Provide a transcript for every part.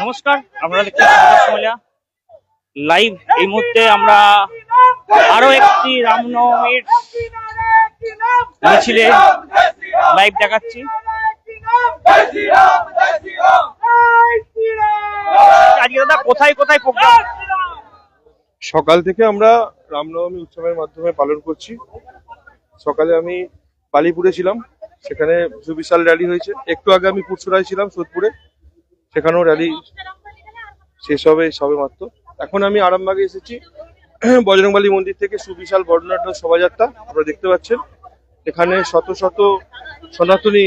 নমস্কার, আপনারা দেখছেন লাইভ এই মুহূর্তে আমরা আরও একটি রামনবমীর মিছিলে লাইভ দেখাচ্ছি। দাদা, কোথায় কোথায় সকাল থেকে আমরা রামনবমী উৎসবের মাধ্যমে পালন করছি। সকালে আমি বালিপুরে ছিলাম, সেখানে সুবিশাল র্যালি হয়েছে। একটু আগে আমি পুরসুরায় ছিলাম, সোদপুরে। সেখানেও র্যালি শেষ হবে সবে মাত্র। এখন আমি আরামবাগে এসেছি। বজরংবালী মন্দির থেকে সুবিশাল বর্ণনাঢ্য শোভাযাত্রা আপনারা দেখতে পাচ্ছেন। এখানে শত শত সনাতনী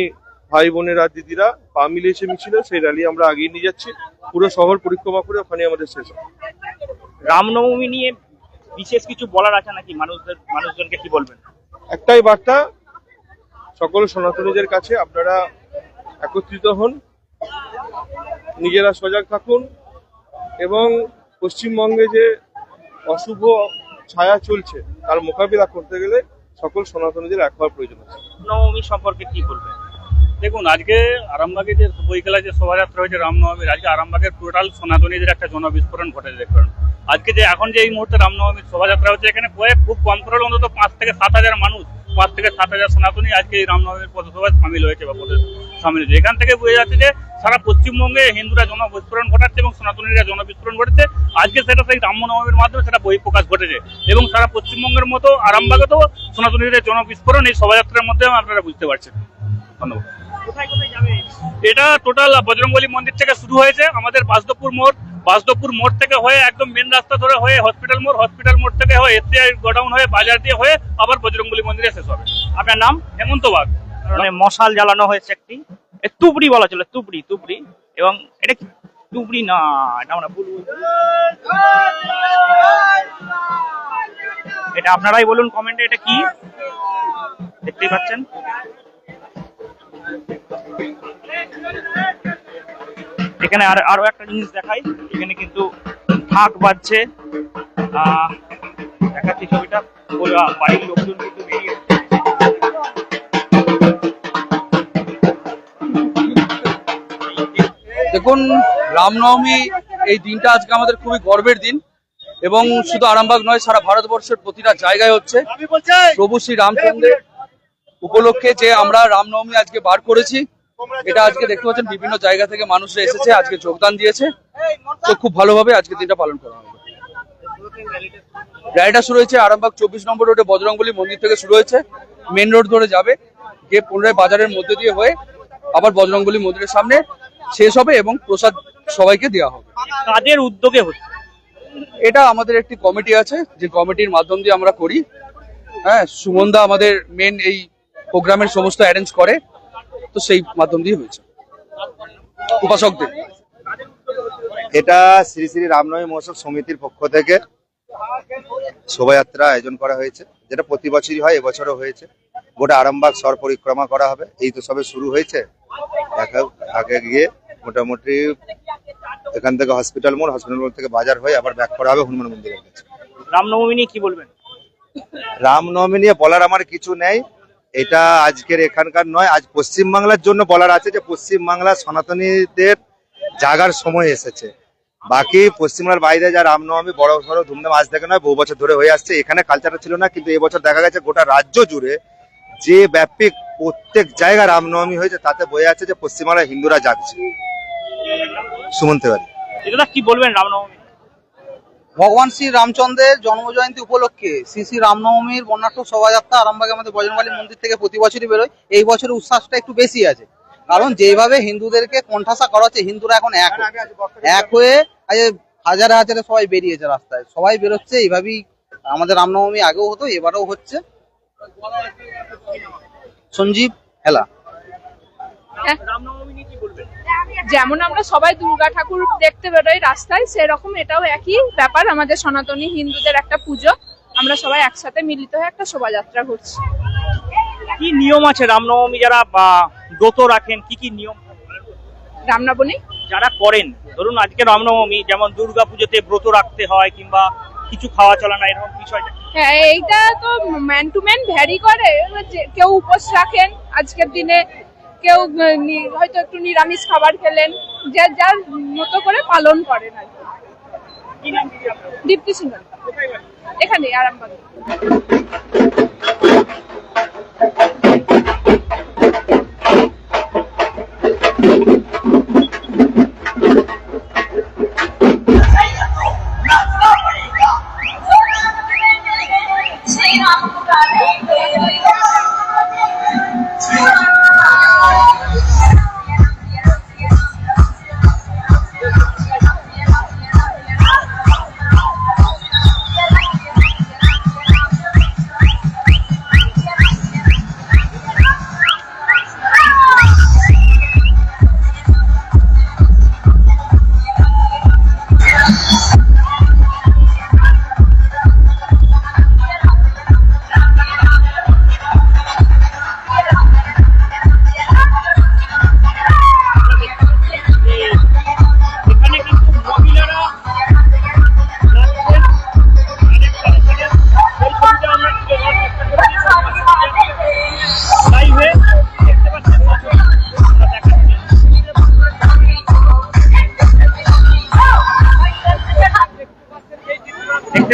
ভাই বোনেরা দিদিরা পা মিলিয়েছে মিছিল সেই র্যালি আমরা আগিয়ে নিয়ে যাচ্ছি। পুরো শহর পরিক্রমা করে ওখানে আমাদের শেষ হবে। রামনবমী নিয়ে বিশেষ কিছু বলার আছে নাকি? মানুষদের মানুষজনকে কি বলবেন? একটাই বার্তা সকল সনাতনীদের কাছে আপনারা একত্রিত হন। নিজেরা সজাগ থাকুন এবং পশ্চিমবঙ্গে যে অশুভ ছায়া চলছে, তার মোকাবিলা করতে গেলে সকল সনাতনীদের এক হওয়ার প্রয়োজন আছে। নবমী সম্পর্কে কি বলবেন? দেখুন, আজকে আরামবাগে যে বইকেলা যে শোভাযাত্রা হয়েছে রামনবমীর, আজকে আরামবাগের টোটাল সনাতনীদের একটা জনবিস্ফোরণ ঘটেছে, দেখুন। আজকে যে এখন যে এই মুহূর্তে রামনবমীর শোভাযাত্রা হচ্ছে, এখানে কয়েক, খুব কম করে অন্তত পাঁচ থেকে সাত হাজার মানুষ পাঁচ থেকে সাত হাজার সনাতনী আজকে এই রামনবমীর পথসভায় সামিল হয়েছে বা সামিল হয়েছে। এখান থেকে বোঝা যাচ্ছে যে সারা পশ্চিমবঙ্গে হিন্দুরা জনবিস্ফোরণ ঘটাচ্ছে এবং সনাতনীরা জনবিস্ফোরণ ঘটেছে আজকে সেটা সেই রামনবমীর মাধ্যমে সেটা বহিঃপ্রকাশ ঘটেছে এবং সারা পশ্চিমবঙ্গের মতো আরামবাগেতেও সনাতনীদের জনবিস্ফোরণ এই শোভাযাত্রার মধ্যে আপনারা বুঝতে পারছেন। ধন্যবাদ। কোথায় কোথায় যাবে? এটা টোটাল বজরংবলী মন্দির থেকে শুরু হয়েছে আমাদের বাসদপুর মোড়। বাসদপুর মোড় থেকে হয়ে একদম মেন রাস্তা ধরে হয়ে হসপিটাল মোড় হসপিটাল মোড় থেকে হয়ে এসটিআই গোডাউন হয়ে বাজার দিয়ে হয়ে আবার বজরংবলী মন্দিরে শেষ হবে। আপনার নাম? হেমন্ত বাগ। মানে মশাল জ্বালানো হয়েছে একটি। তুবড়ি বলা চলে, তুবড়ি তুবড়ি। এবং এটা কি? তুবড়ি না, এটা আমরা ভুল এটা আপনারাই বলুন কমেন্টে এটা কি? দেখতেই পাচ্ছেন? এখানে আর আরও একটা জিনিস দেখাই। এখানে কিন্তু ঢাক বাজছে। আহ দেখাচ্ছি ছবিটা। বাড়ির লোকজন কিন্তু বেরিয়ে দেখুন রামনবমী এই দিনটা আজকে আমাদের খুবই গর্বের দিন এবং শুধু আরামবাগ নয় সারা ভারতবর্ষের প্রতিটা জায়গায় হচ্ছে। প্রভু শ্রী রামচন্দ্রের উপলক্ষে যে আমরা রামনবমী আজকে বার করেছি এটা আজকে দেখতে পাচ্ছেন বিভিন্ন জায়গা থেকে মানুষরা এসেছে আজকে যোগদান দিয়েছে। তো খুব ভালোভাবে আজকে দিনটা পালন করা হবে। র্যালিটা শুরু হয়েছে আরামবাগ চব্বিশ নম্বর রোডে বজরংবলী মন্দির থেকে শুরু হয়েছে মেন রোড ধরে যাবে গিয়ে পুনরায় বাজারের মধ্যে দিয়ে হয়ে আবার বজরংবলী মন্দিরের সামনে শেষ হবে এবং প্রসাদ সবাইকে দেওয়া হবে। কাদের উদ্যোগে হচ্ছে। এটা আমাদের একটি কমিটি আছে যে কমিটির মাধ্যম দিয়ে আমরা করি। হ্যাঁ সুমনদা আমাদের মেন এই প্রোগ্রামের সমস্ত অ্যারেঞ্জ করে। তো সেই মাধ্যম দিয়ে হয়েছে। উপাসকদের। এটা শ্রী শ্রী রামনবমী মহোৎসব সমিতির পক্ষ থেকে শোভাযাত্রা আয়োজন করা হয়েছে যেটা প্রতি বছরই হয় এবছরও হয়েছে। গোটা আরামবাগ সর পরিক্রমা করা হবে। এই তো সবে শুরু হয়েছে। আগে গিয়ে মোটামুটি এখান থেকে হসপিটাল মোড় হসপিটাল মোড় থেকে বাজার হয়ে আবার ব্যাক করা হবে হনুমান মন্দিরের কাছে। রামনবমী নিয়ে কি বলবেন? রামনবমী নিয়ে বলার আমার কিছু নেই। এটা আজকের এখানকার নয়, আজ পশ্চিমবাংলার জন্য বলার আছে যে পশ্চিমবাংলার সনাতনীদের জাগার সময় এসেছে। বাকি পশ্চিমবাংলার বাইরে যা রামনবমী, বড় সড়ো ধুমধাম আজ থেকে নয়, বহু বছর ধরে হয়ে আসছে। এখানে কালচারটা ছিল না, কিন্তু এবছর দেখা গেছে গোটা রাজ্য জুড়ে যে ব্যাপক প্রত্যেক জায়গায় রামনবমী হয়েছে, তাতে বয়ে আছে যে পশ্চিমবাংলার হিন্দুরা জাগছে। সুমন্ত কি বলবেন রামনবমী? ভগবান শ্রী রামচন্দ্রের জন্ম জয়ন্তী উপলক্ষে শ্রী শ্রী রামনবমীর বর্ণাঢ্য শোভাযাত্রা আরামবাগে আমাদের বজরংবালী মন্দির থেকে প্রতি বছরই বেরোয়। এই বছরের উচ্ছ্বাসটা একটু বেশি আছে। কারণ যেভাবে হিন্দুদেরকে কণ্ঠাসা করা হচ্ছে হিন্দুরা এখন এক এক হয়ে আজ হাজারে হাজারে সবাই বেরিয়েছে রাস্তায়। সবাই বেরোচ্ছে এইভাবেই আমাদের রামনবমী আগেও হতো এবারেও হচ্ছে। সঞ্জীব হেলা। রামনবমী নিয়ে কি বলবেন? যেমন আমরা সবাই দুর্গা ঠাকুর দেখতে বেরোই রাস্তায় সেরকম এটাও একই ব্যাপার। আমাদের সনাতনী হিন্দুদের একটা পুজো। আমরা সবাই একসাথে মিলিত হয়ে একটা শোভাযাত্রা করছি কি নিয়ম আছে? রামনবমী যারা ব্রত রাখেন কি কি নিয়ম? রামনবমী? যারা করেন ধরুন আজকে রামনবমী যেমন দুর্গা পুজোতে ব্রত রাখতে হয় কিংবা কিছু খাওয়া চলা না এরকম বিষয়টা হ্যাঁ এইটা তো ম্যান টু ম্যান ভ্যারি করে। কেউ উপোস রাখেন আজকের দিনে কেউ হয়তো একটু নিরামিষ খাবার খেলেন যে যার মতো করে পালন করেন আর কি। দীপ্তি সিংহ এখানে আরামবাগ।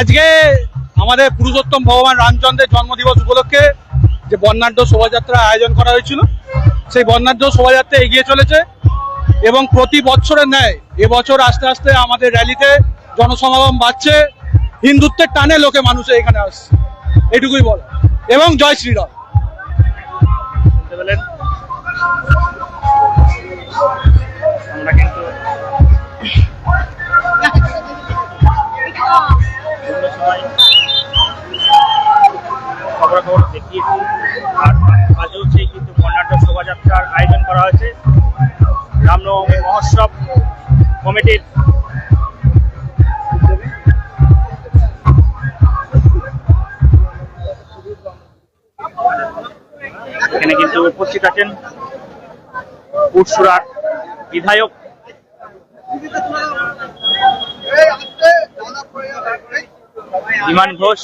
আজকে আমাদের পুরুষোত্তম ভগবান রামচন্দ্রের জন্মদিবস উপলক্ষে যে বর্ণাঢ্য শোভাযাত্রা আয়োজন করা হয়েছিল, সেই বর্ণাঢ্য শোভাযাত্রা এগিয়ে চলেছে এবং প্রতি বছরের ন্যায় এবছর আস্তে আস্তে আমাদের র্যালিতে জনসমাগম বাড়ছে, হিন্দুত্বের টানে লোকে মানুষে এখানে আসছে। এটুকুই বল। এবং জয় শ্রীরাম। আমরা কিন্তু আর কিন্তু বর্ণাঢ্য শোভাযাত্রার আয়োজন করা হয়েছে। মহোৎসব কমিটির। এখানে কিন্তু উপস্থিত আছেন উৎসুরার বিধায়ক বিমান ঘোষ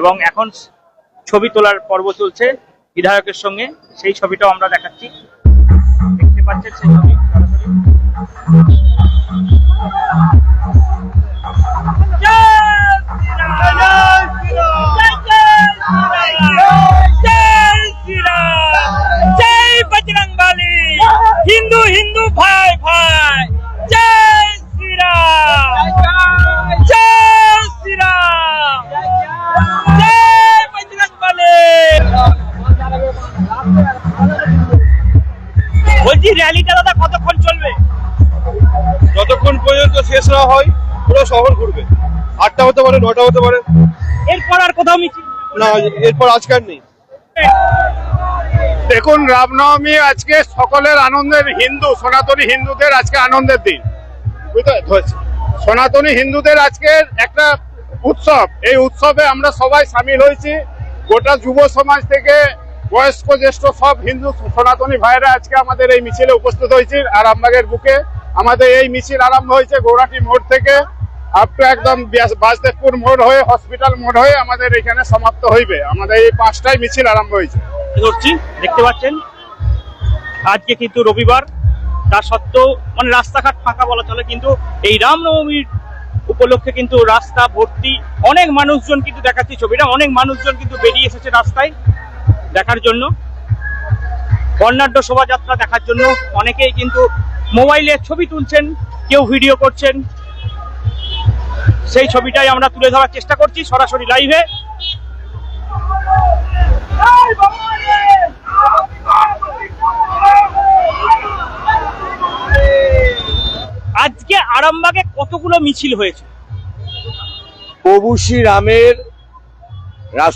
এবং এখন ছবি তোলার পর্ব চলছে বিধায়কের সঙ্গে। সেই ছবিটাও আমরা দেখাচ্ছি। দেখতে পাচ্ছেন সেই ছবি। না হয় পুরো শহর ঘুরবে। আটটা হতে পারে নটা হতে পারে। এরপর আর কোথাও মিছিল না এরপর আজকাল নেই। দেখুন রামনবমী আজকে সকলের আনন্দের হিন্দু সনাতনী হিন্দুদের আজকে আনন্দের দিন। বুঝতে সনাতনী হিন্দুদের আজকে একটা উৎসব। এই উৎসবে আমরা সবাই সামিল হয়েছি। গোটা যুব সমাজ থেকে বয়স্ক জ্যেষ্ঠ সব হিন্দু সনাতনী ভাইরা আজকে আমাদের এই মিছিলে উপস্থিত হয়েছে আরামবাগের বুকে আমাদের এই মিছিল আরম্ভ হয়েছে গৌরাটি মোড় থেকে, আপ টু একদম বাসদেবপুর মোড় হয়ে, হসপিটাল মোড় হয়ে আমাদের এখানে সমাপ্ত হইবে। আমাদের এই পাঁচটায় মিছিল আরম্ভ হয়েছে। ধরছি? দেখতে পাচ্ছেন? আজকে কিন্তু রবিবার, তা সত্ত্বেও মানে রাস্তাঘাট ফাঁকা বলা চলে, কিন্তু এই রামনবমীর উপলক্ষে কিন্তু রাস্তা ভর্তি অনেক মানুষজন কিন্তু দেখাচ্ছি ছবিটা, অনেক মানুষজন কিন্তু বেরিয়ে এসেছে রাস্তায় দেখার জন্য। বর্ণাঢ্য শোভাযাত্রা দেখার জন্য অনেকেই কিন্তু মোবাইলে ছবি তুলছেন, কেউ ভিডিও করছেন। সেই ছবিটাই আমরা তুলে ধরার চেষ্টা করছি সরাসরি লাইভে। আজকে আরামবাগে কতগুলো মিছিল হয়েছে? প্রভু শ্রী রামের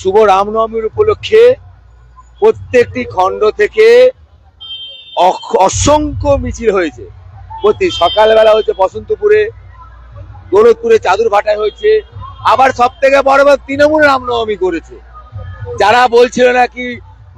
শুভ রামনবমীর উপলক্ষে প্রত্যেকটি খণ্ড থেকে অসংখ্য মিছিল হয়েছে। প্রতি সকালবেলা হয়েছে বসন্তপুরে দৌলতপুরে চাদুর ভাটায় হয়েছে। আবার সব থেকে বড় বড় তৃণমূল রামনবমী করেছে। যারা বলছিল নাকি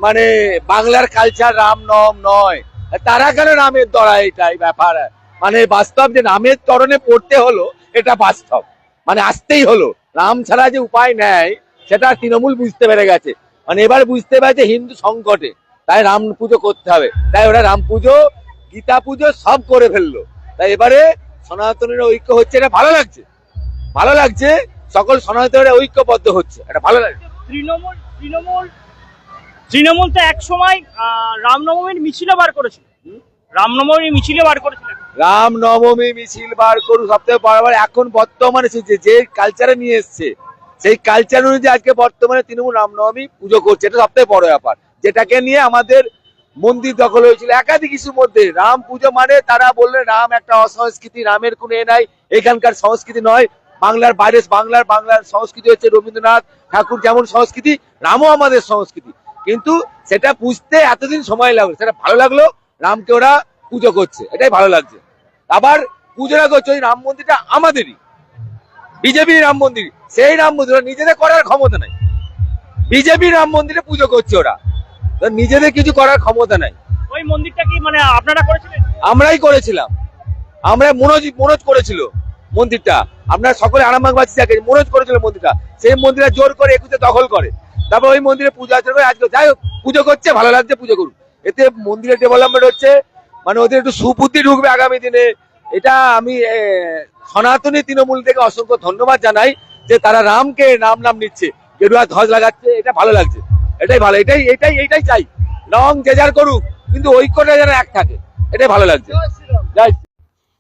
মানে বাংলার কালচার রামনবম নয়, তারা কেন রামের দড়া এটাই ব্যাপার? মানে বাস্তব যে রামের তরণে পড়তে হলো, এটা বাস্তব। মানে আসতেই হলো। রাম ছাড়া যে উপায় নেয়, সেটা তৃণমূল বুঝতে পেরে গেছে। মানে এবার বুঝতে পেরেছে হিন্দু সংকটে। তাই রাম পুজো করতে হবে। তাই ওরা রাম পুজো গীতা পুজো সব করে ফেলল। তাই এবারে সনাতনের ঐক্য হচ্ছে এটা ভালো লাগছে। ভালো লাগছে সকল সনাতনের ঐক্যবদ্ধ হচ্ছে। এটা ভালো লাগছে। তৃণমূল তৃণমূল তৃণমূল তো এক সময় রামনবমীর মিছিলও বার করেছিল। রামনবমীর মিছিলও বার করেছিল। রামনবমী মিছিল বার করুক সপ্তাহে বারবার। এখন বর্তমানে যে- যে কালচারে নিয়ে এসছে সেই কালচার অনুযায়ী আজকে বর্তমানে তৃণমূল রামনবমী পুজো করছে। এটা সবথেকে বড় ব্যাপার। যেটাকে নিয়ে আমাদের মন্দির দখল হয়েছিল। একাধিক কিছুর মধ্যে রাম পুজো মানে তারা বললেন রাম একটা অসংস্কৃতি, রামের কোনো এ নাই, এখানকার সংস্কৃতি নয়। বাংলার বাইরে বাংলার বাংলার সংস্কৃতি হচ্ছে রবীন্দ্রনাথ ঠাকুর যেমন সংস্কৃতি, রামও আমাদের সংস্কৃতি। কিন্তু সেটা বুঝতে এতদিন সময় লাগল, সেটা ভালো লাগল, রামকে ওরা পুজো করছে। এটাই ভালো লাগছে। আবার পুজোটা করছে ওই রাম মন্দিরটা আমাদেরই। বিজেপি রাম মন্দির সেই রাম মন্দির নিজেদের করার ক্ষমতা নাই। বিজেপি রাম মন্দিরে পুজো করছে ওরা। নিজেদের কিছু করার ক্ষমতা নাই। ওই মন্দিরটা কি মানে আপনারা করেছিলেন? আমরাই করেছিলাম। আমরা মনোজ মনোজ করেছিল মন্দিরটা। আপনারা সকলে আরামবাগবাসী থাকে মনোজ করেছিল মন্দিরটা। সেই মন্দিরে জোর করে একুশে দখল করে। তারপর ওই মন্দিরে পূজা অর্চনা করে আজকে যাই হোক পুজো করছে ভালো লাগছে পুজো করুন এতে মন্দিরের ডেভেলপমেন্ট হচ্ছে মানে ওদের একটু সুবুদ্ধি ঢুকবে আগামী দিনে। এটা আমি সনাতনী তৃণমূল থেকে অসংখ্য ধন্যবাদ জানাই যে তারা রামকে নাম নাম নিচ্ছে। গেরুয়া ধ্বজ লাগাচ্ছে এটা ভালো লাগছে। এটাই ভালো এটাই এটাই এটাই চাই। রং যে যার করুক কিন্তু ঐক্যটা যেন এক থাকে এটাই ভালো লাগছে। জয়